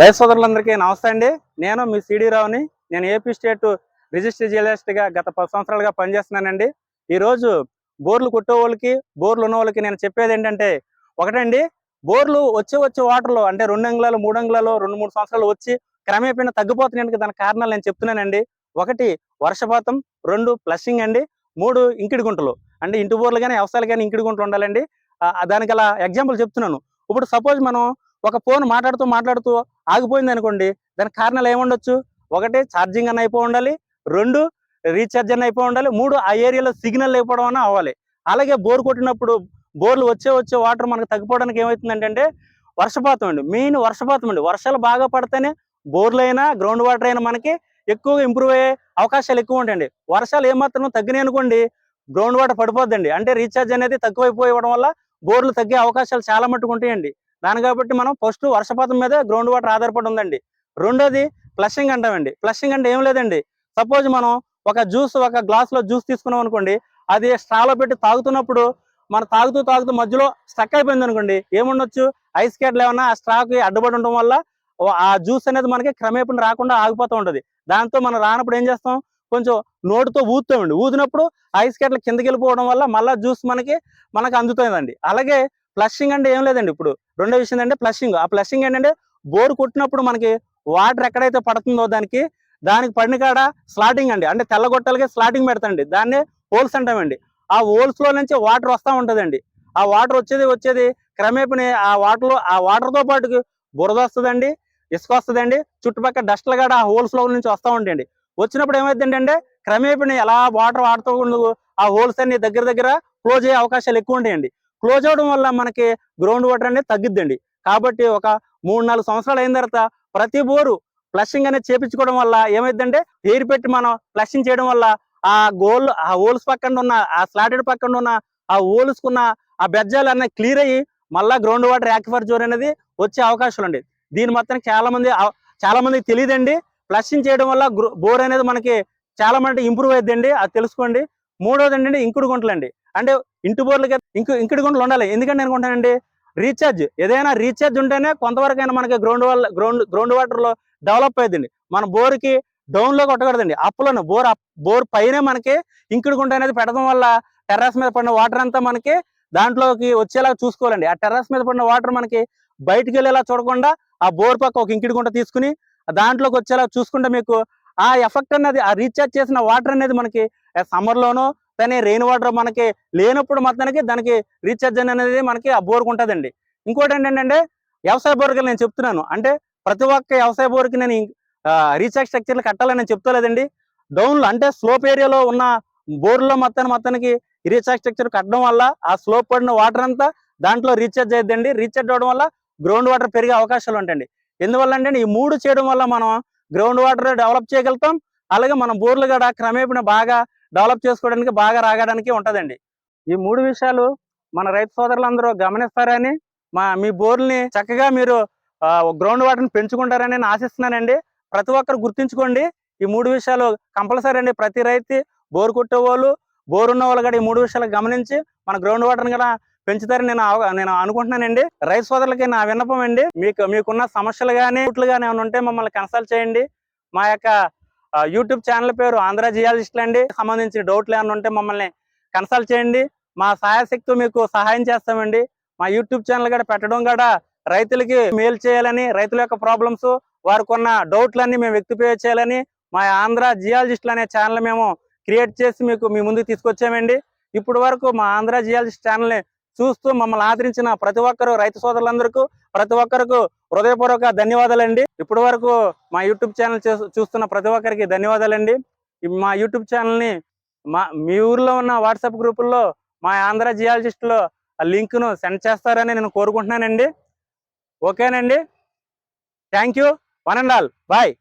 రైతు సోదరులందరికీ నమస్తే అండి. నేను మీ సిడి రావుని. నేను ఏపీ స్టేట్ రిజిస్టర్ జియలిస్ట్గా గత పది సంవత్సరాలుగా పనిచేస్తున్నానండి. ఈరోజు బోర్లు కొట్టే వాళ్ళకి బోర్లు ఉన్న వాళ్ళకి నేను చెప్పేది ఏంటంటే ఒకటండి బోర్లు వచ్చే వచ్చే వాటర్లో అంటే రెండు అంగుళాలు మూడు అంగుళాలు రెండు మూడు సంవత్సరాలు వచ్చి క్రమేపీన తగ్గిపోతున్నాయి దాని కారణాలు నేను చెప్తున్నానండి. ఒకటి వర్షపాతం. రెండు ఫ్లషింగ్ అండి. మూడు ఇంకిడి గుంటలు అంటే ఇంటి బోర్లు కానీ వ్యవసాయాలు కానీ ఇంకిడి గుంటలు ఉండాలండి. దానికి అలా ఎగ్జాంపుల్ చెప్తున్నాను. ఇప్పుడు సపోజ్ మనం ఒక ఫోన్ మాట్లాడుతూ మాట్లాడుతూ ఆగిపోయింది అనుకోండి దానికి కారణాలు ఏముండొచ్చు? ఒకటి ఛార్జింగ్ అని అయిపోయి ఉండాలి రెండు రీఛార్జ్ అని అయిపోయి ఉండాలి మూడు ఆ ఏరియాలో సిగ్నల్ లేకపోవడం అని అవ్వాలి. అలాగే బోర్ కొట్టినప్పుడు బోర్లు వచ్చే వచ్చే వాటర్ మనకు తగ్గిపోవడానికి ఏమవుతుందంటే వర్షపాతం అండి మెయిన్ వర్షపాతం అండి. వర్షాలు బాగా పడితేనే బోర్లు అయినా గ్రౌండ్ వాటర్ అయినా మనకి ఎక్కువగా ఇంప్రూవ్ అయ్యే అవకాశాలు ఎక్కువ ఉంటాయండి. వర్షాలు ఏమాత్రం తగ్గినాయి అనుకోండి గ్రౌండ్ వాటర్ పడిపోద్దండి. అంటే రీఛార్జ్ అనేది తక్కువైపోవడం వల్ల బోర్లు తగ్గే అవకాశాలు చాలా మట్టుకు ఉంటాయండి. దాని కాబట్టి మనం ఫస్ట్ వర్షపాతం మీద గ్రౌండ్ వాటర్ ఆధారపడి ఉందండి. రెండోది ఫ్లషింగ్ అంటామండి ఫ్లషింగ్ అంటే ఏం లేదండి. సపోజ్ మనం ఒక జ్యూస్ ఒక గ్లాస్లో జ్యూస్ తీసుకున్నాం అనుకోండి అది స్ట్రాలో పెట్టి తాగుతున్నప్పుడు మనం తాగుతూ తాగుతూ మధ్యలో స్టక్ అయిపోయింది అనుకోండి ఏముండొచ్చు ఐస్ క్యాట్లు ఏమన్నా ఆ స్ట్రాకి అడ్డుపడి ఉండడం వల్ల ఆ జ్యూస్ అనేది మనకి క్రమేపణ రాకుండా ఆగిపోతూ ఉంటుంది. దాంతో మనం రానప్పుడు ఏం చేస్తాం? కొంచెం నోటితో ఊదుతామండి. ఊదినప్పుడు ఐస్ క్యాట్లు కిందకి వెళ్ళిపోవడం వల్ల మళ్ళీ జ్యూస్ మనకి మనకు అందుతుందండి. అలాగే ఫ్లషింగ్ అంటే ఏం లేదండి. ఇప్పుడు రెండో విషయం ఏంటంటే ఫ్లషింగ్ ఆ ఫ్లషింగ్ ఏంటంటే బోర్ కొట్టినప్పుడు మనకి వాటర్ ఎక్కడైతే పడుతుందో దానికి దానికి పడిన కాడ స్లాటింగ్ అండి. అంటే తెల్లగొట్టలకే స్లాటింగ్ పెడతాండి దాన్నే హోల్స్ అంటామండి. ఆ హోల్స్లో నుంచి వాటర్ వస్తూ ఉంటుందండి. ఆ వాటర్ వచ్చేది వచ్చేది క్రమేపీ ఆ వాటర్లో ఆ వాటర్తో పాటుకి పాటు బురద వస్తుందండి ఇసుక వస్తుందండి. చుట్టుపక్కల డస్ట్లు కూడా ఆ హోల్స్లో నుంచి వస్తూ ఉంటాయండి. వచ్చినప్పుడు ఏమైంది అంటే క్రమేపీ ఎలా వాటర్ వాడుతూ ఉండదు ఆ హోల్స్ అన్ని దగ్గర దగ్గర క్లోజ్ అయ్యే అవకాశాలు ఎక్కువ ఉంటాయండి. క్లోజ్ అవడం వల్ల మనకి గ్రౌండ్ వాటర్ అనేది తగ్గిద్దండి. కాబట్టి ఒక మూడు నాలుగు సంవత్సరాలు అయిన తర్వాత ప్రతి బోరు ఫ్లషింగ్ అనేది చేపించుకోవడం వల్ల ఏమైందంటే ఏరు పెట్టి మనం ఫ్లషింగ్ చేయడం వల్ల ఆ గోల్ ఆ హోల్స్ పక్కన ఉన్న ఆ స్లాటెడ్ పక్కన ఉన్న ఆ హోల్స్ కున్న ఆ బెజ్జాలు అన్నీ క్లియర్ అయ్యి మళ్ళా గ్రౌండ్ వాటర్ యాక్ఫర్ జోన్ అనేది వచ్చే అవకాశాలు అండి. దీని మొత్తం చాలా మంది చాలా మందికి తెలియదండి. ఫ్లషింగ్ చేయడం వల్ల బోర్ అనేది మనకి చాలా మంది ఇంప్రూవ్ అయిద్దండి. అది తెలుసుకోండి. మూడోది ఏంటంటే ఇంకుడు గుంటలు అండి అంటే ఇంటి బోర్లకి ఇంకు ఇంకుడు గుంటలు ఉండాలి. ఎందుకంటే నేను అనుకుంటానండి రీఛార్జ్ ఏదైనా రీఛార్జ్ ఉంటేనే కొంతవరకైనా మనకి గ్రౌండ్ వల్ల గ్రౌండ్ గ్రౌండ్ వాటర్లో డెవలప్ అయ్యిందండి మన బోర్కి డౌన్లో కొట్టకూడదండి. అప్పులను బోర్ అప్ బోర్ పైనే మనకి ఇంకుడు గుంట అనేది పెట్టడం వల్ల టెర్రస్ మీద పడిన వాటర్ అంతా మనకి దాంట్లోకి వచ్చేలా చూసుకోవాలండి. ఆ టెర్రస్ మీద పడిన వాటర్ మనకి బయటికి వెళ్ళేలా చూడకుండా ఆ బోర్ పక్క ఒక ఇంకిడి గుంట తీసుకుని దాంట్లోకి వచ్చేలా చూసుకుంటే మీకు ఆ ఎఫెక్ట్ అనేది ఆ రీఛార్జ్ చేసిన వాటర్ అనేది మనకి సమ్మర్లోనో కానీ దాని రెయిన్ వాటర్ మనకి లేనప్పుడు మొత్తానికి దానికి రీఛార్జ్ అనేది మనకి ఆ బోర్కు ఉంటుందండి. ఇంకోటి ఏంటంటే వ్యవసాయ బోర్కి నేను చెప్తున్నాను. అంటే ప్రతి ఒక్క వ్యవసాయ బోర్కి నేను రీఛార్జ్ స్ట్రక్చర్లు కట్టాలని నేను చెప్తలేదండి. డౌన్లో అంటే స్లోప్ ఏరియాలో ఉన్న బోర్లో మొత్తాన్ని మొత్తానికి రీఛార్జ్ స్ట్రక్చర్ కట్టడం వల్ల ఆ స్లోప్ పడిన వాటర్ అంతా దాంట్లో రీఛార్జ్ అయ్యిద్దండి రీఛార్జ్ అవ్వడం వల్ల గ్రౌండ్ వాటర్ పెరిగే అవకాశాలు ఉంటాయండి. ఎందువల్ల అంటే ఈ మూడు చేయడం వల్ల మనం గ్రౌండ్ వాటర్ డెవలప్ చేయగలుగుతాం. అలాగే మన బోర్లు కూడా క్రమేపణ బాగా డెవలప్ చేసుకోవడానికి బాగా రాగడానికి ఉంటుందండి. ఈ మూడు విషయాలు మన రైతు సోదరులందరూ గమనిస్తారని మా మీ బోర్లని చక్కగా మీరు గ్రౌండ్ వాటర్ని పెంచుకుంటారని నేను ఆశిస్తున్నానండి. ప్రతి ఒక్కరు గుర్తించుకోండి ఈ మూడు విషయాలు కంపల్సరీ అండి. ప్రతి రైతు బోర్ కొట్టే వాళ్ళు బోర్ ఉన్న వాళ్ళు కూడా ఈ మూడు విషయాలు గమనించి మన గ్రౌండ్ వాటర్ని కూడా పెంచుతారని నేను నేను అనుకుంటున్నానండి. రైతు సోదరులకి నా విన్నపం అండి. మీకు మీకున్న సమస్యలు కానీ కానీ ఏమైనా ఉంటే మమ్మల్ని కన్సల్ట్ చేయండి. మా యొక్క యూట్యూబ్ ఛానల్ పేరు ఆంధ్ర జియాలజిస్టులు అండి. సంబంధించిన డౌట్లు ఏమైనా ఉంటే మమ్మల్ని కన్సల్ట్ చేయండి. మా సహాయశక్తి మీకు సహాయం చేస్తామండి. మా యూట్యూబ్ ఛానల్ కూడా పెట్టడం కూడా రైతులకి మేలు చేయాలని రైతుల యొక్క ప్రాబ్లమ్స్ వారికి ఉన్న డౌట్లన్నీ మేము వ్యక్తిపే చేయాలని మా ఆంధ్ర జియాలజిస్టులు అనే ఛానల్ మేము క్రియేట్ చేసి మీకు మీ ముందుకు తీసుకొచ్చామండి. ఇప్పుడు వరకు మా ఆంధ్ర జియాలజిస్ట్ ఛానల్ని చూస్తూ మమ్మల్ని ఆదరించిన ప్రతి ఒక్కరు రైతు సోదరులందరికీ ప్రతి ఒక్కరికి హృదయపూర్వక ధన్యవాదాలండి. ఇప్పటి వరకు మా యూట్యూబ్ ఛానల్ చూ- చూస్తున్న ప్రతి ఒక్కరికి ధన్యవాదాలండి. మా యూట్యూబ్ ఛానల్ని మా మీ ఊర్లో ఉన్న వాట్సాప్ గ్రూపుల్లో మా ఆంధ్ర జియాలజిస్ట్లో ఆ లింక్ను సెండ్ చేస్తారని నేను కోరుకుంటున్నానండి. ఓకేనండి? Thank you. One and all. Bye.